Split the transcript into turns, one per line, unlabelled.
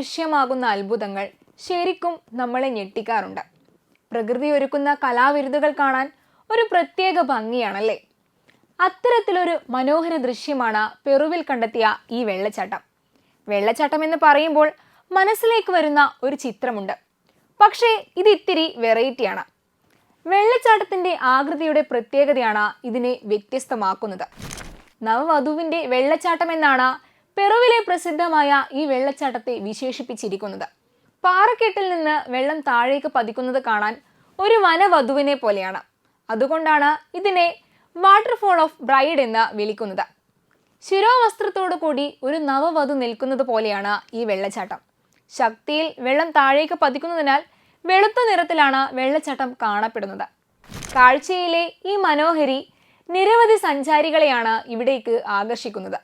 ദൃശ്യമാകുന്ന അത്ഭുതങ്ങൾ ശരിക്കും നമ്മളെ ഞെട്ടിക്കാറുണ്ട്. പ്രകൃതി ഒരുക്കുന്ന കലാവിരുതുകൾ കാണാൻ ഒരു പ്രത്യേക ഭംഗിയാണല്ലേ? അത്തരത്തിലൊരു മനോഹര ദൃശ്യമാണ് പെറുവിൽ കണ്ടെത്തിയ ഈ വെള്ളച്ചാട്ടം. വെള്ളച്ചാട്ടം എന്ന് പറയുമ്പോൾ മനസ്സിലേക്ക് വരുന്ന ഒരു ചിത്രമുണ്ട്. പക്ഷേ ഇത് ഇത്തിരി വെറൈറ്റിയാണ്. വെള്ളച്ചാട്ടത്തിന്റെ ആകൃതിയുടെ പ്രത്യേകതയാണ് ഇതിനെ വ്യത്യസ്തമാക്കുന്നത്. നവവധുവിന്റെ വെള്ളച്ചാട്ടം എന്നാണ് പെറുവിലെ പ്രസിദ്ധമായ ഈ വെള്ളച്ചാട്ടത്തെ വിശേഷിപ്പിച്ചിരിക്കുന്നത്. പാറക്കെട്ടിൽ നിന്ന് വെള്ളം താഴേക്ക് പതിക്കുന്നത് കാണാൻ ഒരു വനവധുവിനെ പോലെയാണ്. അതുകൊണ്ടാണ് ഇതിനെ വാട്ടർഫോൾ ഓഫ് ബ്രൈഡ് എന്ന് വിളിക്കുന്നത്. ശിരോവസ്ത്രത്തോടു കൂടി ഒരു നവവധു നിൽക്കുന്നത് പോലെയാണ് ഈ വെള്ളച്ചാട്ടം. ശക്തിയിൽ വെള്ളം താഴേക്ക് പതിക്കുന്നതിനാൽ വെളുത്ത നിറത്തിലാണ് വെള്ളച്ചാട്ടം കാണപ്പെടുന്നത്. കാഴ്ചയിലെ ഈ മനോഹരി നിരവധി സഞ്ചാരികളെയാണ് ഇവിടേക്ക് ആകർഷിക്കുന്നത്.